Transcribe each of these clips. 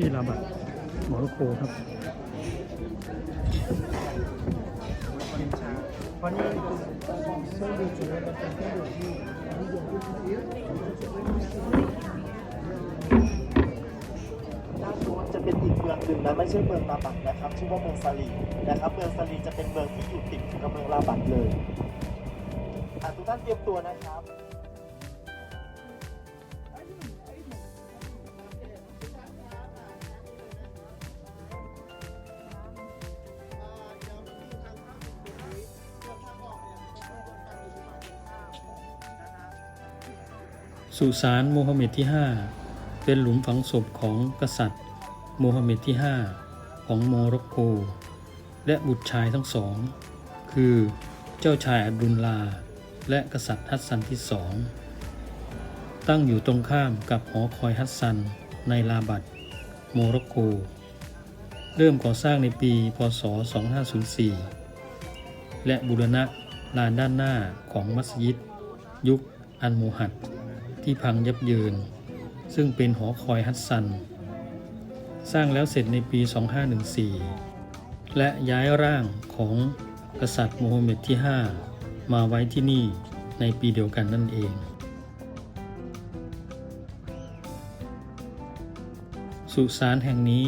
ที่ราบัตโมร็อกโกครับเพราะนี่เครื่องดื่มจุดนี้มันเป็นเครื่องดื่มที่นิยมที่สุดด้าจะเป็นอีกเมืองหนึ่งนะไม่ใช่เมืองลาบักนะครับชื่อว่าเมืองซาลีนะครับ เมืองซาลีจะเป็นเมืองที่อยู่ติดกับเมืองลาบักเลยอะทุกท่านเตรียมตัวนะครับ สุสานโมฮัมเหม็ดที่ 5 เป็นหลุมฝังศพของกษัตริย์โมฮัมเหม็ดที่ 5 ของโมร็อกโก และบุตรชายทั้งสอง คือเจ้าชายอับดุลลา และกษัตริย์ฮัสซันที่สองตั้งอยู่ตรงข้ามกับหอคอยฮัสซันในลาบัดโมร็อกโก เริ่มก่อสร้างในปีพศ 2504 และบูรณะลานด้านหน้าของมัสยิด ยุคอันมูฮัด ที่พังยับเยิน ซึ่งเป็นหอคอยฮัสซัน สร้างแล้วเสร็จในปี 2514 และย้ายร่างของกษัตริย์โมฮัมเหม็ดที่ 5 มาไว้ที่นี่ในปีเดียวกันนั่นเอง สุสานแห่งนี้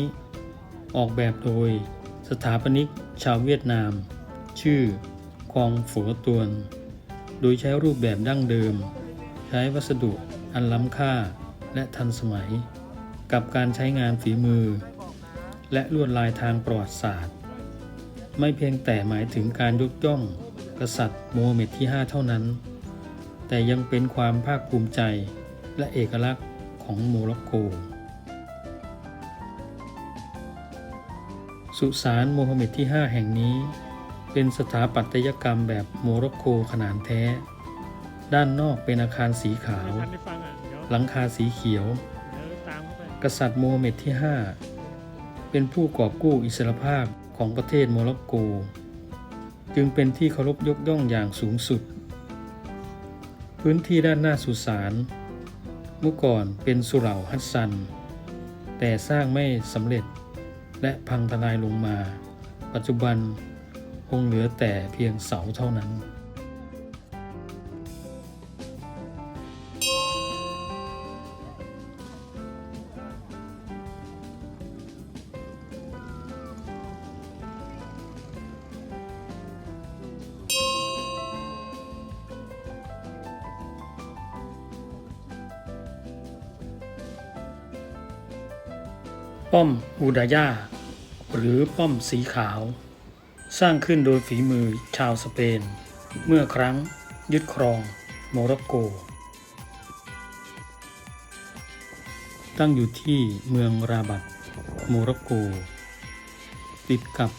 ออกแบบโดยสถาปนิกชาวเวียดนาม ชื่อกองฝัวตวน โดยใช้รูปแบบดั้งเดิม ใช้วัสดุอันล้ำค่าและทันสมัย กับการใช้งานฝีมือ และลวดลายทางประวัติศาสตร์ ไม่เพียงแต่หมายถึงการยกย่องกษัตริย์โมฮัมเหม็ดที่ 5 เท่านั้น แต่ยังเป็นความภาคภูมิใจและเอกลักษณ์ของโมร็อกโก สุสานโมฮัมเหม็ดที่ 5 แห่งนี้ เป็นสถาปัตยกรรมแบบโมร็อกโกขนาดแท้ ด้านนอกเป็นอาคารสีขาว หลังคาสีเขียว กษัตริย์โมฮัมเหม็ดที่ 5 เป็นผู้กอบกู้อิสรภาพของประเทศโมร็อกโก จึงเป็นที่เคารพยกย่องอย่างสูงสุด พื้นที่ด้านหน้าสุสานเมื่อก่อนเป็นสุเหร่าฮัสซัน แต่สร้างไม่สำเร็จและพังทลายลงมา ปัจจุบันคงเหลือแต่เพียงเสาเท่านั้น ป้อมอูดายาหรือป้อมสีขาว สร้างขึ้นโดยฝีมือชาวสเปน เมื่อครั้งยึดครองโมร็อกโก ตั้งอยู่ที่เมืองราบัตโมร็อกโก ติดกับ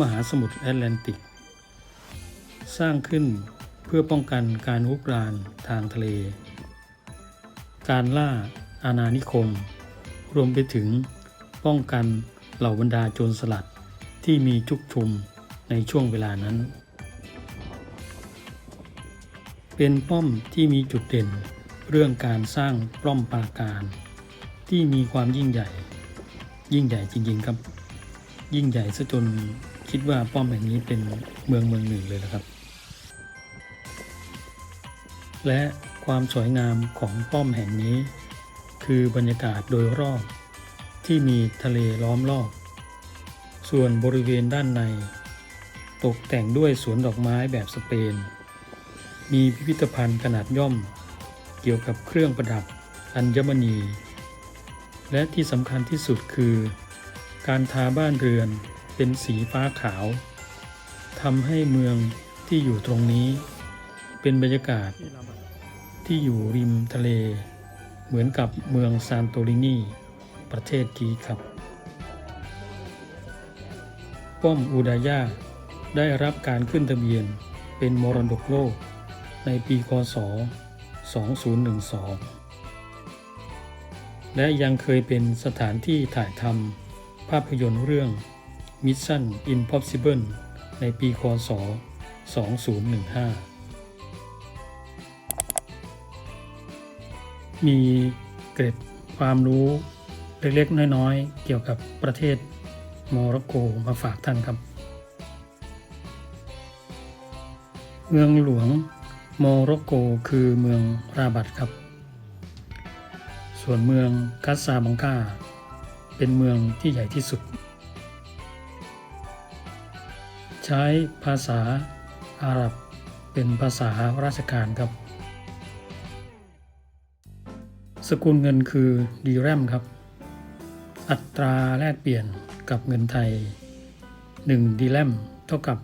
มหาสมุทรแอตแลนติก สร้างขึ้นเพื่อป้องกันการลุกรานทางทะเล การล่าอาณานิคม รวมไปถึง ป้องกันเหล่าบรรดาโจรสลัดที่มีชุกชุมในช่วงเวลานั้น เป็นป้อมที่มีจุดเด่นเรื่องการสร้างป้อมปราการ ที่มีความยิ่งใหญ่ ยิ่งใหญ่จริงๆครับ ยิ่งใหญ่ซะจนคิดว่าป้อมแห่งนี้เป็นเมืองเมืองหนึ่งเลยละครับ และความสวยงามของป้อมแห่งนี้ คือบรรยากาศโดยรอบ ที่มีทะเลล้อมรอบ ส่วนบริเวณด้านใน ตกแต่งด้วยสวนดอกไม้แบบสเปน มีพิพิธภัณฑ์ขนาดย่อม เกี่ยวกับเครื่องประดับ อัญมณี และที่สำคัญที่สุดคือ การทาบ้านเรือนเป็นสีฟ้าขาวทำให้เมืองที่อยู่ตรงนี้ เป็นบรรยากาศที่อยู่ริมทะเล เหมือนกับเมืองซานโตรินี ประเทศกรีกครับ ป้อมอูดายาได้รับการขึ้นทะเบียนเป็นมรดกโลกในปีคศ 2012 และยังเคยเป็นสถานที่ถ่ายทำภาพยนตร์เรื่อง Mission Impossible ในปีคศ 2015 มีเกร็ดความรู้ เล็กๆ น้อยๆ เกี่ยวกับประเทศโมร็อกโกมาฝากท่านครับ เมืองหลวงโมร็อกโกคือเมืองราบัตครับ ส่วนเมืองกัสซาบังกาเป็นเมืองที่ใหญ่ที่สุด ใช้ภาษาอาหรับเป็นภาษาราชการครับ สกุลเงินคือดีแรมครับ อัตราแลกเปลี่ยนกับเงินไทย 1ดีแรมเท่ากับ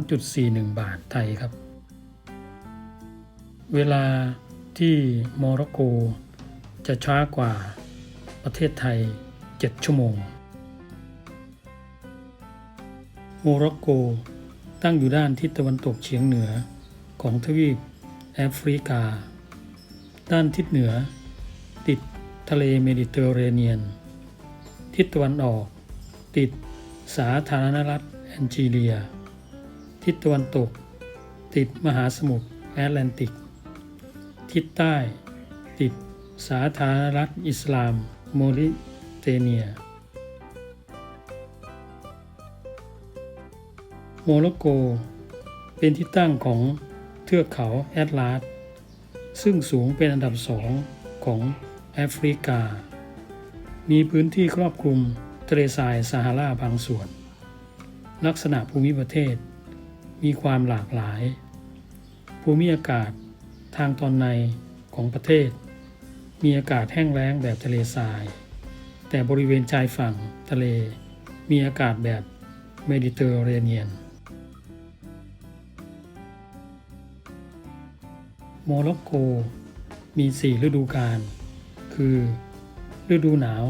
3.41 บาทไทยครับ เวลาที่โมร็อกโกจะช้ากว่าประเทศไทย 7 ชั่วโมง โมร็อกโกตั้งอยู่ด้านทิศตะวันตกเฉียงเหนือของทวีปแอฟริกา ด้านทิศเหนือ ติดทะเลเมดิเตอร์เรเนียน ทิศตะวันออก ติดสาธารณรัฐแอนจีเรีย ทิศตะวันตก ติดมหาสมุทรแอตแลนติก ทิศใต้ ติดสาธารณรัฐอิสลามโมริเตเนีย โมร็อกโก เป็นที่ตั้งของเทือกเขาแอตลาสซึ่งสูงเป็นอันดับสองของแอฟริกา มีพื้นที่ครอบคลุมทะเลทรายซาฮาราบางส่วน ลักษณะภูมิประเทศ มีความหลากหลาย ภูมิอากาศทางตอนในของประเทศ มีอากาศแห้งแล้งแบบทะเลทราย แต่บริเวณชายฝั่งทะเล มีอากาศแบบเมดิเตอร์เรเนียน โมร็อกโก มี 4 ฤดูกาล คือ ฤดูหนาว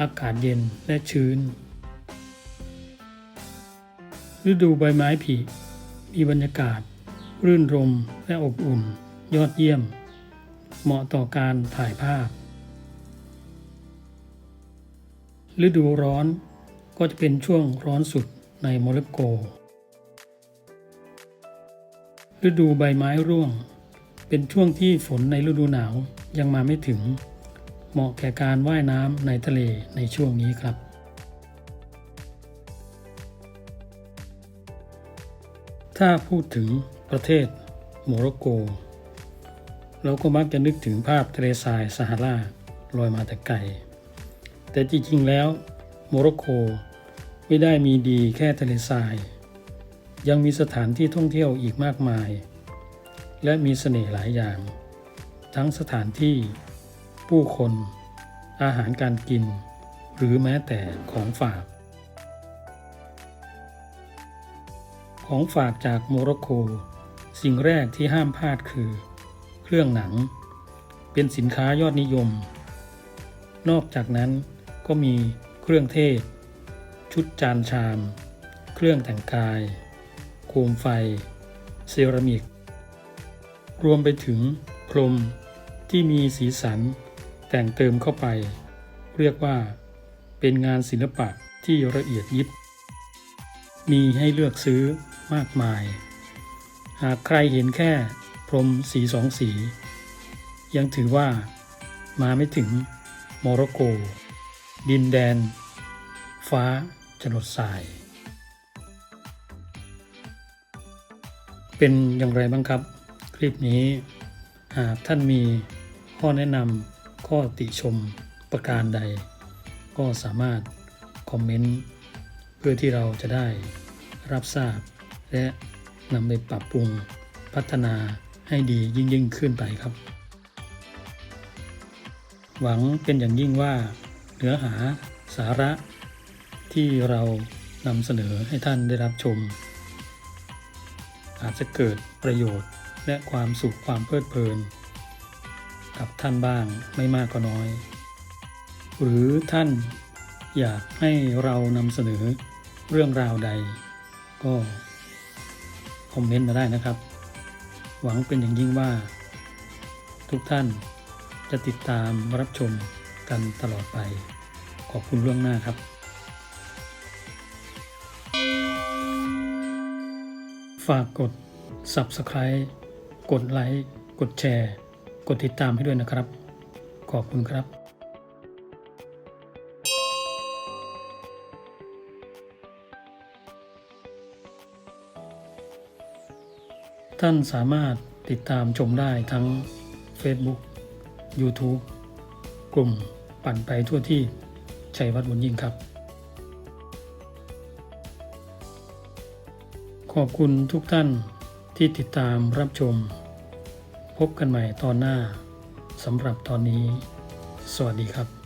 อากาศเย็นและชื้น ฤดูใบไม้ผลิมีบรรยากาศ รื่นรมและอบอุ่น ยอดเยี่ยม เหมาะต่อการถ่ายภาพ ฤดูร้อนก็จะเป็นช่วงร้อนสุดในโมร็อกโก ฤดูใบไม้ร่วง เป็นช่วงที่ฝนในฤดูหนาวยังมาไม่ถึง เหมาะแก่การว่ายน้ำในทะเลในช่วงนี้ครับถ้าพูดถึงประเทศโมร็อกโก เราก็มักจะนึกถึงภาพทะเลทรายซาฮาราลอยมาแต่ไกล แต่จริงๆแล้วโมร็อกโกไม่ได้มีดีแค่ทะเลทราย ยังมีสถานที่ท่องเที่ยวอีกมากมาย และมีเสน่ห์หลายอย่าง ทั้งสถานที่ ผู้คน อาหารการกิน หรือแม้แต่ของฝาก ของฝากจากโมร็อกโก สิ่งแรกที่ห้ามพลาดคือ เครื่องหนัง เป็นสินค้ายอดนิยม นอกจากนั้นก็มีเครื่องเทศ ชุดจานชาม เครื่องแต่งกาย โคมไฟ เซรามิก รวมไปถึงพรมที่มีสีสัน แต่งเติมเข้าไป เรียกว่า เป็นงานศิลปะที่ละเอียดยิบ มีให้เลือกซื้อมากมาย หากใครเห็นแค่พรมสีสองสี ยังถือว่ามาไม่ถึงโมร็อกโก ดินแดน ฟ้าจรดทราย เป็นอย่างไรบ้างครับ คลิปนี้หากท่านมีข้อแนะนำ ข้อติชมประการใด ก็สามารถคอมเมนต์เพื่อที่เราจะได้รับทราบ และนำไปปรับปรุงพัฒนาให้ดียิ่งยิ่งขึ้นไปครับ หวังเป็นอย่างยิ่งว่าเนื้อหาสาระที่เรานำเสนอให้ท่านได้รับชม อาจจะเกิดประโยชน์และความสุขความเพลิดเพลิน กับท่านบ้างไม่มากก็น้อย หรือท่านอยากให้เรานำเสนอเรื่องราวใด ก็คอมเมนต์มาได้นะครับ หวังเป็นอย่างยิ่งว่า ทุกท่านจะติดตามรับชมกันตลอดไป ขอบคุณล่วงหน้าครับ ฝากกด Subscribe กดไลค์ กดแชร์ กดติดตามให้ด้วยนะครับ ขอบคุณครับท่านสามารถติดตามชมได้ทั้ง Facebook YouTube กลุ่มปั่นไปทั่วที่ชัยวัฒน์บุญยิ่งครับ ขอบคุณทุกท่านที่ติดตามรับชม พบกันใหม่ตอนหน้าสำหรับตอนนี้ สวัสดีครับ